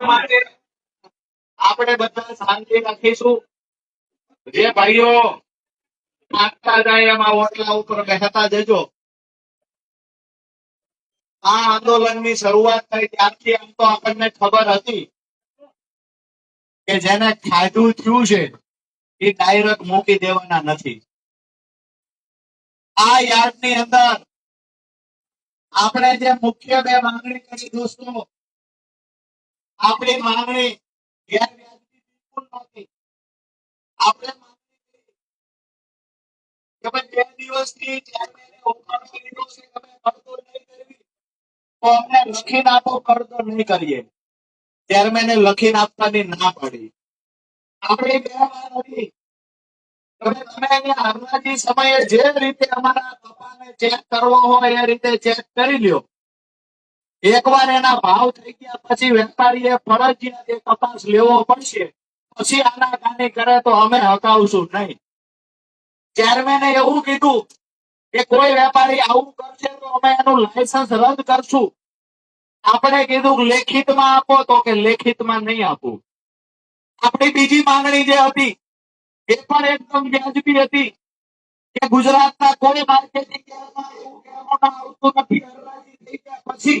માટે આપણે બધા શાંતિ રાખીશું. જે ભાઈઓ આગતા જાય એમાં ઓટલા ઉપર બેસતા જજો. આ આંદોલનની શરૂઆત થઈ ત્યારથી આમ તો આપણને ખબર હતી કે જેને ખાધું થયું છે એ ડાયરેક્ટ મૂકી દેવાના નથી. આ યાદની અંદર આપણે જે મુખ્ય બે માંગણી કરી દોસ્તો આપણી માંગણી ગેરવ્યાજબી બિલકુલ નહોતી આપણે માંગણી કરી કે ભાઈ બે દિવસથી ચેરમેને હુકમ કર્યો છે કે ભાઈ કરતો નહીં કરવી તો અમને લખીને આપો કરતો નહીં કરીએ ચેરમેને લખીને આપવાની ના પડી આપણી બે વાર હતી કે ભાઈ તમે અહીંયા હરવાજી સમયે જે રીતે અમારા કપાને ચેક કરવો હોય એ રીતે ચેક કરી લ્યો એકવાર એના ભાવ થઈ ગયા પછી વેપારીએ ફરજિયાત એ કપાસ લેવો પડશે. પછી આનાકાની કરે તો અમે હકાવશું નહીં. ચેરમેને એવું કીધું કે કોઈ વેપારી આવું કરશે તો અમે એનું લાયસન્સ રદ કરશું. આપણે કીધું લેખિતમાં આપો તો કે લેખિતમાં નહીં આપું. આપણી બીજી માંગણી જે હતી એ પણ એકદમ વ્યાજબી હતી કે ગુજરાતના કોઈ માર્કેટિંગ એવું કહેવામાં આવતું નથી. પછી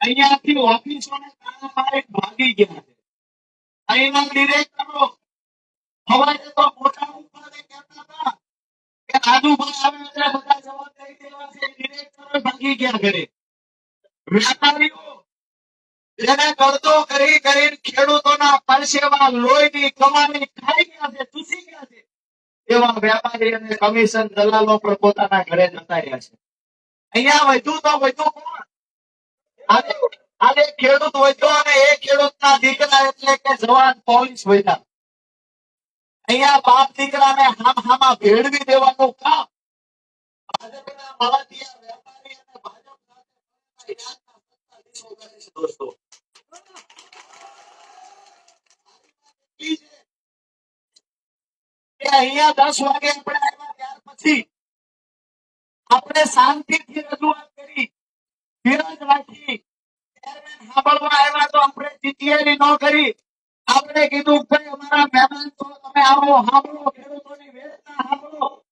અહીંયાથી ઓફિસોને તાળા મારી ભાગી ગયા છે. અહીંના ડિરેક્ટરો હવારે તો મોટા ઉપાડે કહેતા બધા જવાબ દેવા છે. ભાગી ગયા ઘરે. વેપારીઓ, જેને કરતો કરી કરી ખેડૂતોના પરસેવા લોહીની કમાણી ખાઈ ગયા છે, ચૂસી ગયા છે, એવા વેપારી અને કમિશન દલાલો પણ પોતાના ઘરે જતા રહ્યા છે. અહીંયા વધુ તો વધુ આજે ખેડૂત વધ્યો અને એ ખેડૂતના દીકરા એટલે કે જવાન પોલીસ વધ્યા. અહીંયા બાપ દીકરાને હામ હામાં ભેળવી દેવાનું કામ. ભાજપના વેપારી અને ભાજપ આપણે કરી. તો આપણે કીધું કે અમારા મહેમાન છો તમે આવો, સાંભળો, ખેડૂતોની વેદના સાંભળો.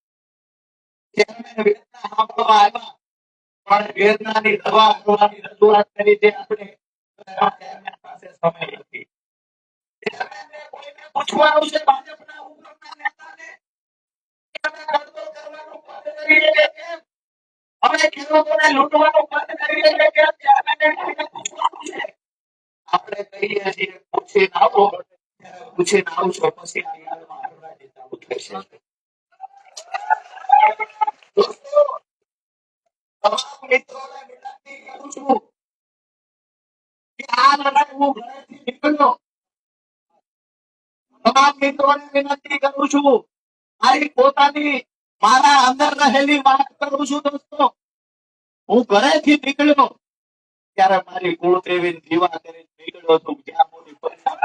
સાંભળવા આવ્યા. આપણે કહીએ છીએ પૂછીને આવો પૂછીને આવશો પછી આ હરરાજી ચાલુ થશે દોસ્તો તમામ મિત્રોને વિનંતી કરું છું કે આ લડાઈ હું ઘરેથી નીકળ્યો તમામ મિત્રોને વિનંતી કરું છું મારી પોતાની મારા અંદર રહેલી વાત કરું છું દોસ્તો હું ઘરેથી નીકળ્યો ત્યારે મારી કુળદેવી દીવા કરી નીકળ્યો છું જ્યાં સુધી પરિણામ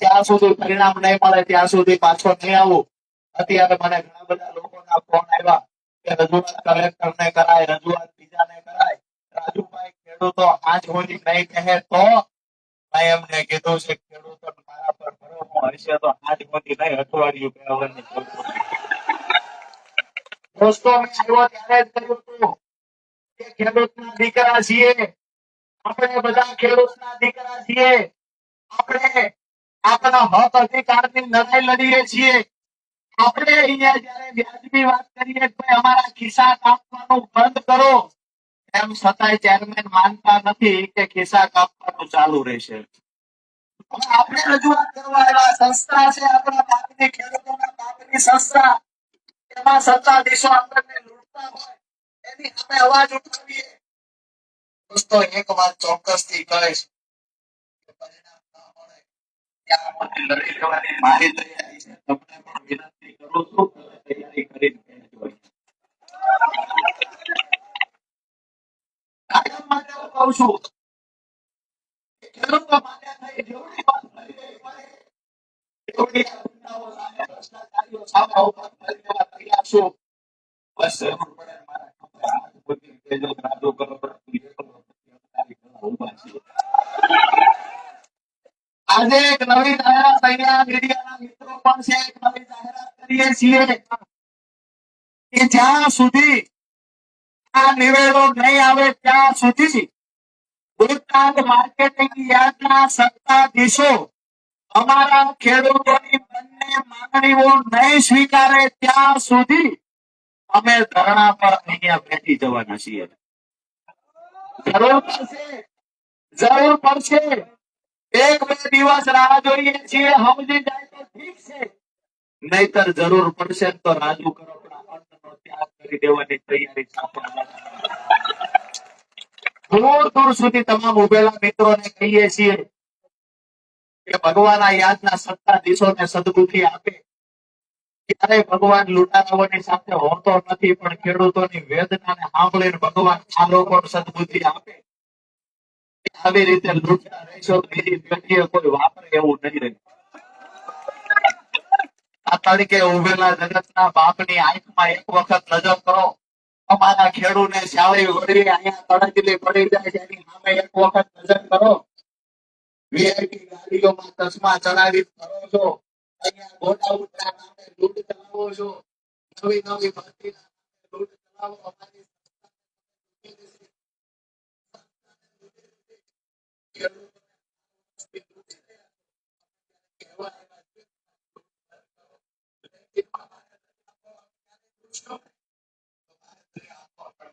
ત્યાં સુધી પરિણામ નહીં મળે, ત્યાં સુધી પાછો નહીં આવું. અત્યારે મને ઘણા બધા લોકોના ફોન આવ્યા કે રજૂઆત કલેક્ટર ને કરાય, રજૂઆત બીજાને કરાય. રાજુભાઈ, ખેડૂતો આજ સુધી નહીં કહે તો મેં એમને કીધું છે, ખેડૂતો મારા પર ભરોસો હશે તો આજ સુધી નહીં અઠવાડિયું જરૂર દોસ્તો, મેં આવ્યો ત્યારે જ કહ્યું હતું કે ખેડૂતના દીકરા છીએ. આપણે બધા ખેડૂતના દીકરા છીએ. આપણે આપણા હક અધિકારની લડાઈ લડીએ છીએ. આપણે અહીંયા જયારે વ્યાજબી વાત કરીએ કે અમારા ખિસ્સા કાપવાનું બંધ કરો. એમ છતાંય ચેરમેન માનતા નથી કે ખિસ્સા કાપવાનું ચાલુ રહેશે. આપણે રજૂઆત કરવા એવા સંસ્થા છે, આપણા બાપની ખેડૂતોના બાપની સંસ્થા. એમાં સત્તાધીશો આપણને લૂંટતા હોય, એની આપણે અવાજ ઉઠાવીએ. દોસ્તો, એક વાત ચોક્કસથી કહીશ કે પરિણામ ના મળે ત્યાં સુધી લડી લેવાની મારી તૈયારી કરું છું તૈયારી કરીને કહું છું ખેડૂતો માટે થઈ જેવડી વાત કરી રહી હોય, એવડી ગુંડાઓ સામે, ભ્રષ્ટાચારીઓ સામે ઊભા કરી દેવા તૈયાર છું. બસ જરૂર પડે મારા ખભા હાથ મૂકીને કહેજો કે કરો, પરંતુ એકલો નથી, અમારી છીએ. આજે એક નવી જાહેરાત અહીંયા મીડિયાના મિત્રો પણ છે, એક નવી જાહેરાત કરીએ છીએ. કે જ્યાં સુધી આ નિવેડો નહીં આવે, ત્યાં સુધી બોટાદ માર્કેટિંગ યાર્ડના સત્તાધીશો અમારા ખેડૂતોની બંને માંગણીઓ નહીં સ્વીકારે, ત્યાં સુધી અમે ધરણા પર અહીંયા બેઠી જવાના છીએ. જરૂર પડશે જરૂર પડશે. એક દિવસ રાહ જોઈએ છીએ સમજી જાય તો ઠીક છે. નહીતર જરૂર પડશે તો રાજુ કરો ત્યાગ કરી દેવાની તૈયારી દૂર દૂર સુધી તમામ ઉભેલા મિત્રોને કહીએ છીએ કે ભગવાન આ યાદના સત્તાધીશોને સદબુદ્ધિ આપે. ક્યારેય ભગવાન લૂંટારાઓની સાથે હોતો નથી, પણ ખેડૂતોની વેદનાને સાંભળીને ભગવાન આ પણ સદબુદ્ધિ આપે. આવી રીતે લૂંટા રહેશો બીજી પેઢીએ કોઈ વાપરે એવું નહીં રહે. આ તરીકે ઉભેલા જગતના બાપની આંખમાં એક વખત નજર કરો. અમારા ખેડૂને શાળી વળી અહીંયા તડકલી પડી જાય છે, એની સામે એક વખત નજર કરો. વીઆઈપી ગાડીઓમાં ચશ્મા ચડાવી ફરો છો. અહીંયા ગોડાઉનના નામે લૂંટ ચલાવો છો. નવી નવી ભરતી લૂંટ ચલાવો.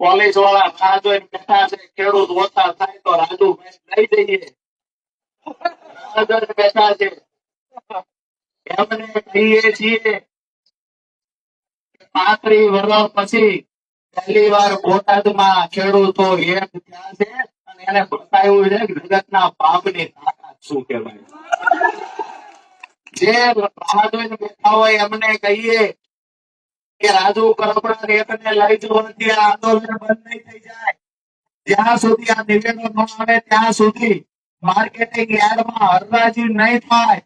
પોલીસવાળા જોઈને બેઠા છે ખેડૂત ઓછા થાય તો રાજુ લઈ જઈએ. બેઠા છે. એમને કહીએ છીએ કે વર્ષ પછી પહેલી વાર બોટાદમાં ખેડૂતો એક થયા છે અને એને બતાવ્યું છે જગતના પાપની તાકાત શું કહેવાય. જે બહાદુર બેઠા હોય એમને કહીએ કે રાજુ કરોપડા એકને લઈ જવાથી આંદોલન બંધ નહીં થઈ જાય. જ્યાં સુધી આ નિવેદન ન આવે, ત્યાં સુધી માર્કેટિંગ યાર્ડમાં હરરાજી નહીં થાય.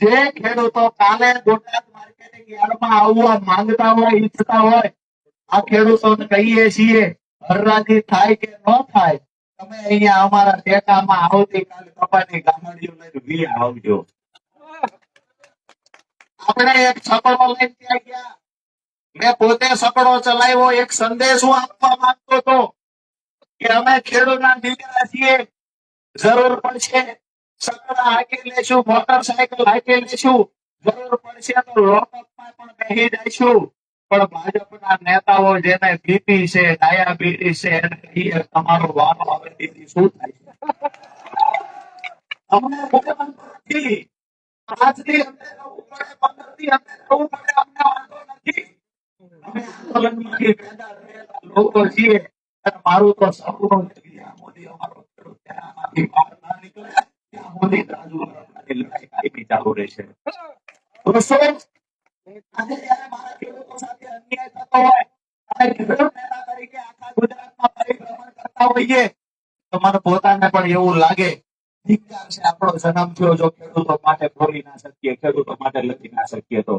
જે ખેડૂતો કાલે બોટાદ માર્કેટિંગ યાર્ડમાં આવવા માંગતા હોય, ઈચ્છતા હોય, આ ખેડૂતોને કહીએ છીએ, હરરાજી થાય કે ન થાય, તમે અહીંયા અમારા ટેકામાં આવતીકાલે કપાની ગામડીઓ લઈને વી આવજો. આપણે એક છકડો લઈને ત્યાં ગયા. મેં પોતે સકડો ચલાવ્યો, એક સંદેશ હું આપવા માંગતો હતો કે અમે ખેડૂતના દીકરા છીએ. જરૂર પડશે સકડા હાકી લેશું મોટરસાયકલ હાકી લેશું. જરૂર પડશે તો લોકઅપમાં પણ બેસી જઈશું. પણ ભાજપના નેતાઓ જેને બીપી છે ડાયાબિટીસ છે, એને કહીએ, તમારો વારો આવે દીદી શું થાય છે? અમને નથી. આજથી અંદર નવું પડે, પંદરથી મારું તો સપનું મોદી અમારો પોતાને પણ એવું લાગે આપણો જન્મ થયો જો ખેડૂતો માટે બોલી ના શકીએ ખેડૂતો માટે લખી ના શકીએ તો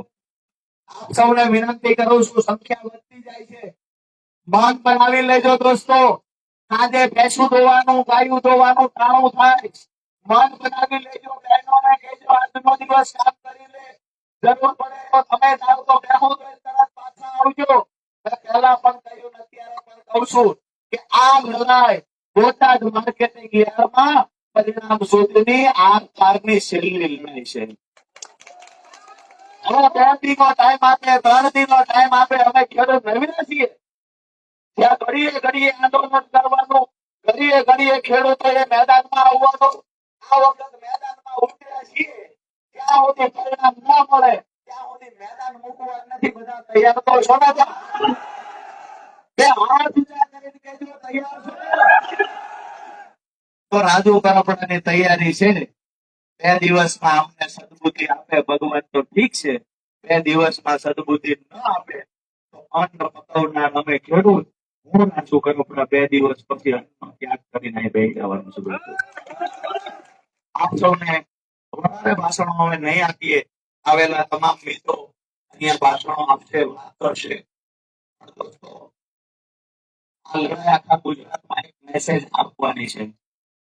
સૌને વિનંતી કરું છું, સંખ્યા વધતી જાય છે. મન બનાવી લેજો દોસ્તો. આજે ભેંસું ધોવાનું, ગાયું ધોવાનું ટાણું થાય. મન બનાવી લેજો આ લડાઈ બોટાદ માર્કેટિંગ પરિણામ સુધીની આ કારની છેલ્લી છે. પરિણામ ના મળે ત્યાં સુધી મેદાન મૂકવા તો છો ને? બે તૈયાર છો. છે બે દિવસમાં અમને સદબુદ્ધિ આપે, ભગવાન તો ઠીક છે. બે દિવસમાં સદબુદ્ધિ ન આપે, તો અન્ન પકવનાર અમે ખેડૂત. હું નાચું પણ બે દિવસ પછી અન્નનો ત્યાગ કરીને અહીં બેસી જવાનું છું આપ સૌને વધારે ભાષણો અમે નહીં આપીએ. આવેલા તમામ મિત્રો અહીંયા ભાષણો આપશે, વાત કરશે. આ લડાઈ આખા ગુજરાતમાં એક મેસેજ આપવાની છે.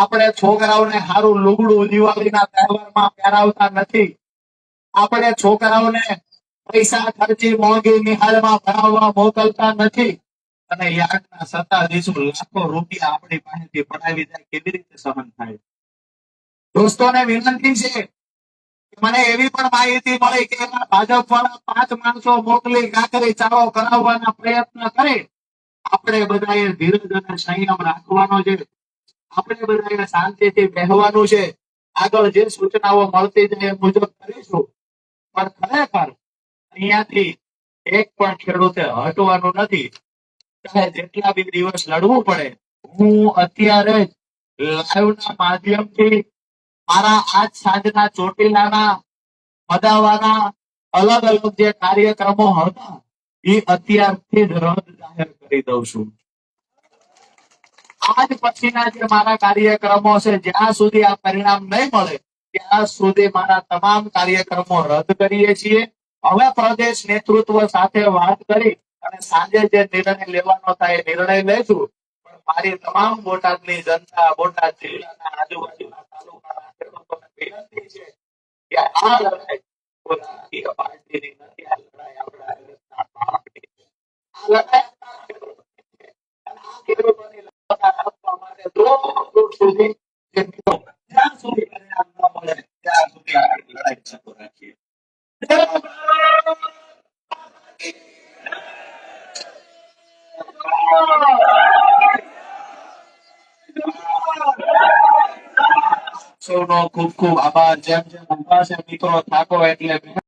આપણે છોકરાઓને સારું લુગડું દિવાળીના તહેવારમાં પહેરાવતા નથી. આપણે છોકરાઓને પૈસા ખર્ચી મોંઘી નિહાળમાં ભણાવવા મોકલતા નથી. અને યાદના સત્તાધીશો લાખો રૂપિયા આપણી પાસેથી પડાવી જાય કેવી રીતે સહન થાય? દોસ્તોને વિનંતી છે મને એવી પણ માહિતી મળી કે ભાજપ વાળા પાંચ માણસો મોકલી કાકરી ચારો કરાવવાના પ્રયત્ન કરે. આપણે બધાએ ધીરજ અને સંયમ રાખવાનો છે. આપણે બધાએ શાંતિથી બેહવાનું છે. આગળ જે સૂચનાઓ મળતી જાય મુજબ કરીશું. પણ ખરેખર અહીંયાથી એક પણ ખેડૂતે હટવાનું નથી. ચાહે જેટલા બી દિવસ લડવું પડે, હું અત્યારે લાઈવના માધ્યમથી મારા આજ સાંજના ચોટીલાના મદાવાના અલગ અલગ જે કાર્યક્રમો હતા, એ અત્યારથી જ રદ જાહેર કરી દઉં છું. આજ પછીના જે મારા કાર્યક્રમો છે, જ્યાં સુધી આ પરિણામ નહીં મળે, ત્યાં સુધી મારા તમામ કાર્યક્રમો રદ કરીએ છીએ. હવે પ્રદેશ નેતૃત્વ સાથે વાત કરી અને સાંજે જે નિર્ણય લેવાનો થાય નિર્ણય લઈશું પણ મારી તમામ બોટાદની જનતા, બોટાદ જિલ્લાના આજુબાજુના તાલુકાના વિનંતી છે કે આ લડાઈ પાર્ટીની નથી, આ લડાઈ આપણા આ લડાઈ આપણા ખેડૂતોની છે અને આ ખેડૂતોની લડાઈ આપવા માટે દૂર દૂર સુધી જે મિત્રો જ્યાં સુધી પરિણામ ન મળે ત્યાં સુધી આ લડાઈ ચાલુ રાખીએ સૌનો ખૂબ ખૂબ આભાર જેમ જેમ ઊભા છે મિત્રો થાકો એટલે